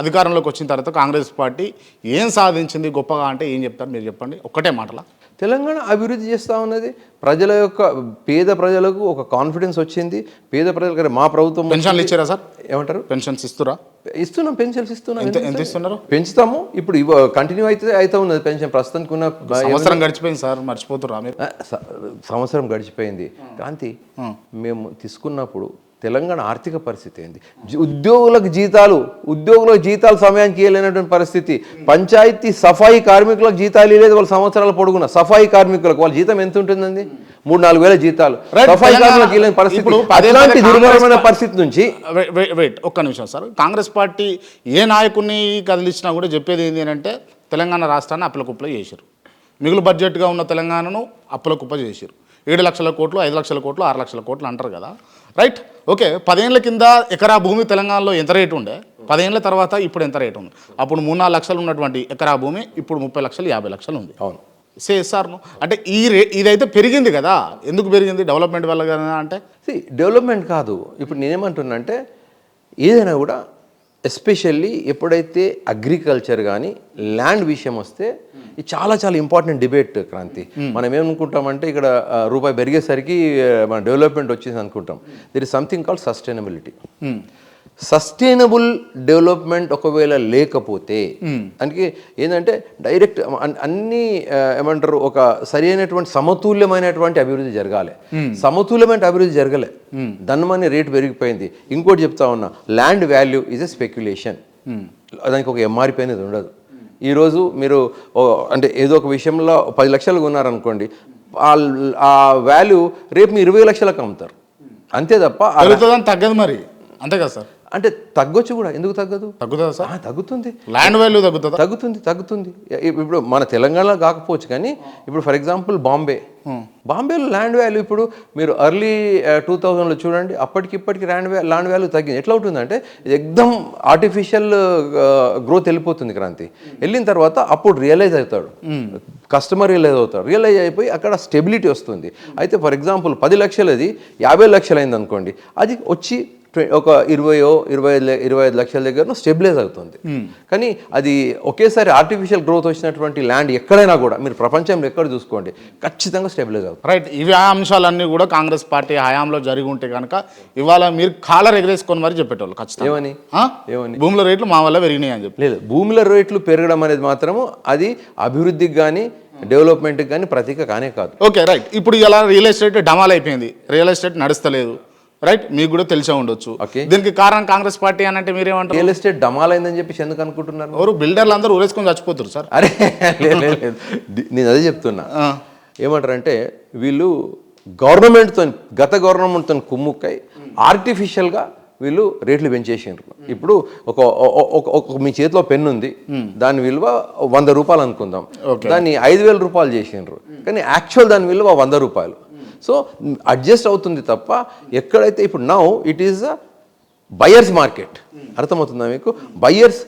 అధికారంలోకి వచ్చిన తర్వాత కాంగ్రెస్ పార్టీ ఏం సాధించింది గొప్పగా అంటే ఏం చెప్తారు మీరు చెప్పండి. ఒక్కటే మాటలా? తెలంగాణ అభివృద్ధి చేస్తూ ఉన్నది. ప్రజల యొక్క పేద ప్రజలకు ఒక కాన్ఫిడెన్స్ వచ్చింది. పేద ప్రజలకు మా ప్రభుత్వం పెన్షన్లు ఇచ్చారా సార్? ఏమంటారు? పెన్షన్స్ ఇస్తురా? ఇస్తున్నాం పెన్షన్స్ ఇస్తున్నాం. ఇస్తున్నారు? పెంచుతాము. ఇప్పుడు కంటిన్యూ అయితే అయితే ఉన్నది పెన్షన్ ప్రస్తుతానికి ఉన్న సంవత్సరం గడిచిపోయింది సార్ మర్చిపోతురా సంవత్సరం గడిచిపోయింది. క్రాంతి మేము తీసుకున్నప్పుడు తెలంగాణ ఆర్థిక పరిస్థితి ఏంది? ఉద్యోగులకు జీతాలు ఉద్యోగులకు జీతాలు సమయానికి ఇవ్వలేనటువంటి పరిస్థితి. పంచాయతీ సఫాయి కార్మికులకు జీతాలు ఇవ్వలేదు వాళ్ళ సంవత్సరాల పొడుగున సఫాయి కార్మికులకు. వాళ్ళ జీతం ఎంత ఉంటుందండి? మూడు నాలుగు వేల జీతాలు. సఫాయి కార్మికులకు ఇవ్వలేని పరిస్థితి. అట్లాంటి దుర్భరమైన పరిస్థితి నుంచి వెయిట్ ఒక్క నిమిషం సార్. కాంగ్రెస్ పార్టీ ఏ నాయకుడిని కదిలించినా కూడా చెప్పేది ఏంటి అని అంటే తెలంగాణ రాష్ట్రాన్ని అప్పుల కుప్పలో చేశారు. మిగులు బడ్జెట్గా ఉన్న తెలంగాణను అప్పుల కుప్ప చేశారు. ఏడు లక్షల కోట్లు ఐదు లక్షల కోట్లు ఆరు లక్షల కోట్లు అంటారు కదా. రైట్ ఓకే పదేళ్ళ కింద ఎకరా భూమి తెలంగాణలో ఎంత రేటు ఉండే? పదేళ్ళ తర్వాత ఇప్పుడు ఎంత రేటు ఉంది? అప్పుడు మూడు నాలుగు లక్షలు ఉన్నటువంటి ఎకరా భూమి ఇప్పుడు ముప్పై లక్షలు యాభై లక్షలు ఉంది. అవును. సేసార్ను అంటే ఈ రే ఇదైతే పెరిగింది కదా. ఎందుకు పెరిగింది? డెవలప్మెంట్ వల్ల కదా అంటే? డెవలప్మెంట్ కాదు. ఇప్పుడు నేనేమంటున్నా అంటే ఏదైనా కూడా ఎస్పెషల్లీ ఎప్పుడైతే అగ్రికల్చర్ కానీ ల్యాండ్ విషయం వస్తే ఇది చాలా చాలా ఇంపార్టెంట్ డిబేట్ క్రాంతి. మనం ఏమనుకుంటామంటే ఇక్కడ రూపాయి పెరిగేసరికి మన డెవలప్మెంట్ వచ్చింది అనుకుంటాం there is something called sustainability sustainable development ఒకవేళ లేకపోతే అందుకే ఏంటంటే డైరెక్ట్ అన్- అన్ని ఏమంటారు ఒక సరి అయినటువంటి సమతుల్యమైనటువంటి అభివృద్ధి జరగాలి. సమతుల్యమైన అభివృద్ధి జరగలే. ధనమని రేటు పెరిగిపోయింది. ఇంకోటి చెప్తా ఉన్నా land value is a speculation. దానికి ఒక ఎంఆర్పి అనేది ఉండదు. ఈరోజు మీరు అంటే ఏదో ఒక విషయంలో పది లక్షలు కొన్నారనుకోండి ఆ- వాల్యూ రేపు మీరు ఇరవై లక్షలకు అమ్ముతారు. అంతే తప్ప తగ్గదు మరి. అంతే కదా సార్? అంటే తగ్గొచ్చు కూడా. ఎందుకు తగ్గదు? తగ్గుతుందా సార్? తగ్గుతుంది. ల్యాండ్ వాల్యూ తగ్గుతుందా? తగ్గుతుంది తగ్గుతుంది. ఇప్పుడు మన తెలంగాణలో కాకపోవచ్చు కానీ ఇప్పుడు ఫర్ ఎగ్జాంపుల్ బాంబే. బాంబేలో ల్యాండ్ వాల్యూ ఇప్పుడు మీరు అర్లీ టూ థౌజండ్లో చూడండి అప్పటికి ఇప్పటికి ల్యాండ్ వ్యా ల్యాండ్ వాల్యూ తగ్గింది. ఎట్లా ఉంటుందంటే ఇది ఎక్దమ్ ఆర్టిఫిషియల్ గ్రోత్ వెళ్ళిపోతుంది క్రాంతి. వెళ్ళిన తర్వాత అప్పుడు రియలైజ్ అవుతాడు. కస్టమర్ రియలైజ్ అవుతాడు. రియలైజ్ అయిపోయి అక్కడ స్టెబిలిటీ వస్తుంది. అయితే ఫర్ ఎగ్జాంపుల్ పది లక్షలది యాభై లక్షలు అయింది అనుకోండి అది వచ్చి ఒక ఇరవయో ఇరవై ఇరవై ఐదు లక్షల దగ్గర స్టెబిలైజ్ అవుతుంది. కానీ అది ఒకేసారి ఆర్టిఫిషియల్ గ్రోత్ వచ్చినటువంటి ల్యాండ్ ఎక్కడైనా కూడా మీరు ప్రపంచంలో ఎక్కడ చూసుకోండి ఖచ్చితంగా స్టెబిలైజ్ అవుతుంది. రైట్ ఇవి ఆ అంశాలన్నీ కూడా కాంగ్రెస్ పార్టీ హయాంలో జరిగి ఉంటే కనుక ఇవాళ మీరు కాలర్ ఎగరేసుకొని మరి చెప్పేటోళ్ళు ఖచ్చితంగా. ఏమని? ఏమని? భూముల రేట్లు మా వల్ల పెరిగినాయి అని చెప్పి. లేదు భూముల రేట్లు పెరగడం అనేది మాత్రము అది అభివృద్ధికి కానీ డెవలప్మెంట్కి కానీ ప్రతీక కానే కాదు. Okay right. ఇప్పుడు ఇలా రియల్ ఎస్టేట్ డమాల్ అయిపోయింది. Real estate నడుస్తలేదు. రైట్ మీకు కూడా తెలిసే ఉండొచ్చు. దీనికి కారణం కాంగ్రెస్ పార్టీ అని అంటే మీరేమంటారు? రియల్ ఎస్టేట్ డమాలైందని చెప్పేసి ఎందుకు అనుకుంటున్నారు? ఎవరు బిల్డర్లు అందరూ ఊరేసుకొని చచ్చిపోతారు సార్. అరే నేను అదే చెప్తున్నా. ఏమంటారంటే వీళ్ళు గవర్నమెంట్తో గత గవర్నమెంట్తో కుమ్ముక్కై ఆర్టిఫిషియల్గా వీళ్ళు రేట్లు పెంచేసిండ్రు. ఇప్పుడు ఒక ఒక- ఒక- ఒక మీ చేతిలో పెన్ ఉంది. దాని విలువ వంద రూపాయలు అనుకుందాం. దాన్ని ఐదు వేల రూపాయలు చేసిండ్రు. కానీ యాక్చువల్ దాని విలువ వంద రూపాయలు. సో అడ్జస్ట్ అవుతుంది తప్ప ఎక్కడైతే ఇప్పుడు now it is a buyers market అర్థమవుతుందా మీకు? బయ్యర్స్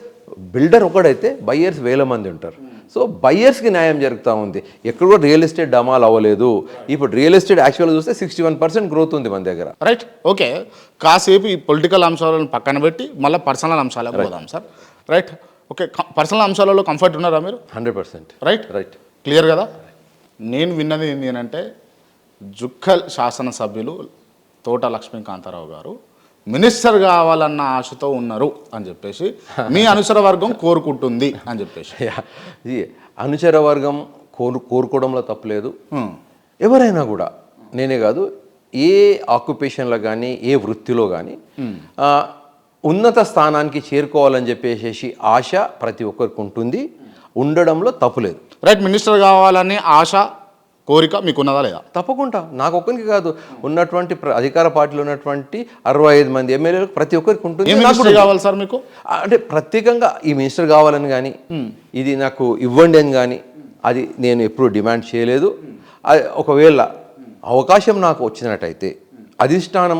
బిల్డర్ ఒకడైతే బయ్యర్స్ వేల మంది ఉంటారు. సో బయ్యర్స్కి న్యాయం జరుగుతూ ఉంది. ఎక్కడ కూడా రియల్ ఎస్టేట్ డమాల్ అవ్వలేదు. ఇప్పుడు రియల్ ఎస్టేట్ యాక్చువల్గా చూస్తే సిక్స్టీ వన్ పర్సెంట్ గ్రోత్ ఉంది మన దగ్గర. రైట్ ఓకే కాసేపు ఈ పొలిటికల్ అంశాలను పక్కన పెట్టి మళ్ళీ పర్సనల్ అంశాలకు పోదాం సార్ రైట్ ఓకే పర్సనల్ అంశాలలో కంఫర్ట్ ఉన్నారా మీరు? Hundred percent right right clear కదా? నేను విన్నది ఏంటి అంటే జుక్కల్ శాసనసభ్యులు తోట లక్ష్మీకాంతారావు గారు మినిస్టర్ కావాలన్న ఆశతో ఉన్నారు అని చెప్పేసి మీ అనుసర వర్గం కోరుకుంటుంది అని చెప్పేసి. అనుచర వర్గం కోరు కోరుకోవడంలో తప్పులేదు. ఎవరైనా కూడా నేనే కాదు ఏ ఆక్యుపేషన్లో కానీ ఏ వృత్తిలో కానీ ఉన్నత స్థానానికి చేరుకోవాలని చెప్పేసి ఆశ ప్రతి ఒక్కరికి ఉంటుంది. ఉండడంలో తప్పులేదు రైట్ మినిస్టర్ కావాలని ఆశ కోరిక మీకు ఉన్నదా లేదా? తప్పకుండా. నాకు ఒక్కరికి కాదు. ఉన్నటువంటి అధికార పార్టీలో ఉన్నటువంటి అరవై ఐదు మంది ఎమ్మెల్యేలకు ప్రతి ఒక్కరికి ఉంటుంది. కావాలి సార్ మీకు? అంటే ప్రత్యేకంగా ఈ మినిస్టర్ కావాలని కానీ ఇది నాకు ఇవ్వండి అని కానీ అది నేను ఎప్పుడూ డిమాండ్ చేయలేదు. ఒకవేళ అవకాశం నాకు వచ్చినట్టయితే అధిష్టానం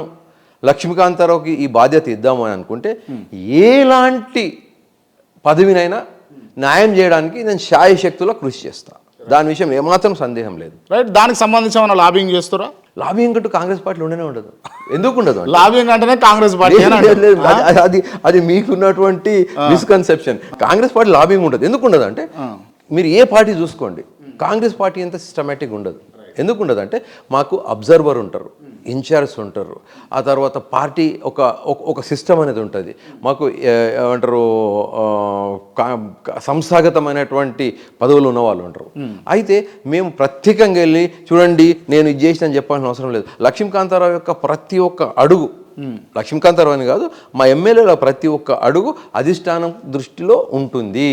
లక్ష్మీకాంతారావుకి ఈ బాధ్యత ఇద్దాము అని అనుకుంటే ఎలాంటి పదవినైనా న్యాయం చేయడానికి నేను శాయశక్తులో కృషి చేస్తాను దాని విషయం ఏమాత్రం సందేహం లేదు. రైట్ దానికి సంబంధించి ఏమైనా లాబింగ్ చేస్తారా? లాబింగ్ అంటూ కాంగ్రెస్ పార్టీలో ఉండనే ఉండదు. ఎందుకు ఉండదు అంటే? లాబింగ్ అంటేనే కాంగ్రెస్ పార్టీ. అది- అది- మీకున్నటువంటి మిస్కన్సెప్షన్ కాంగ్రెస్ పార్టీ లాబింగ్ ఉండదు. ఎందుకు ఉండదు అంటే మీరు ఏ పార్టీ చూసుకోండి కాంగ్రెస్ పార్టీ అంత సిస్టమేటిక్ ఉండదు. ఎందుకు ఉండదు అంటే మాకు అబ్జర్వర్ ఉంటారు. ఇన్ఛార్జ్ ఉంటారు. ఆ తర్వాత పార్టీ ఒక ఒక- సిస్టమ్ అనేది ఉంటుంది. మాకు ఏమంటారు సంస్థాగతమైనటువంటి పదవులు ఉన్న వాళ్ళు ఉంటారు. అయితే మేము ప్రత్యేకంగా వెళ్ళి చూడండి నేను ఇది చేసిన చెప్పాల్సిన అవసరం లేదు. లక్ష్మీకాంతారావు యొక్క ప్రతి ఒక్క అడుగు లక్ష్మీకాంతారావు అని కాదు మా ఎమ్మెల్యేల ప్రతి ఒక్క అడుగు అధిష్టానం దృష్టిలో ఉంటుంది.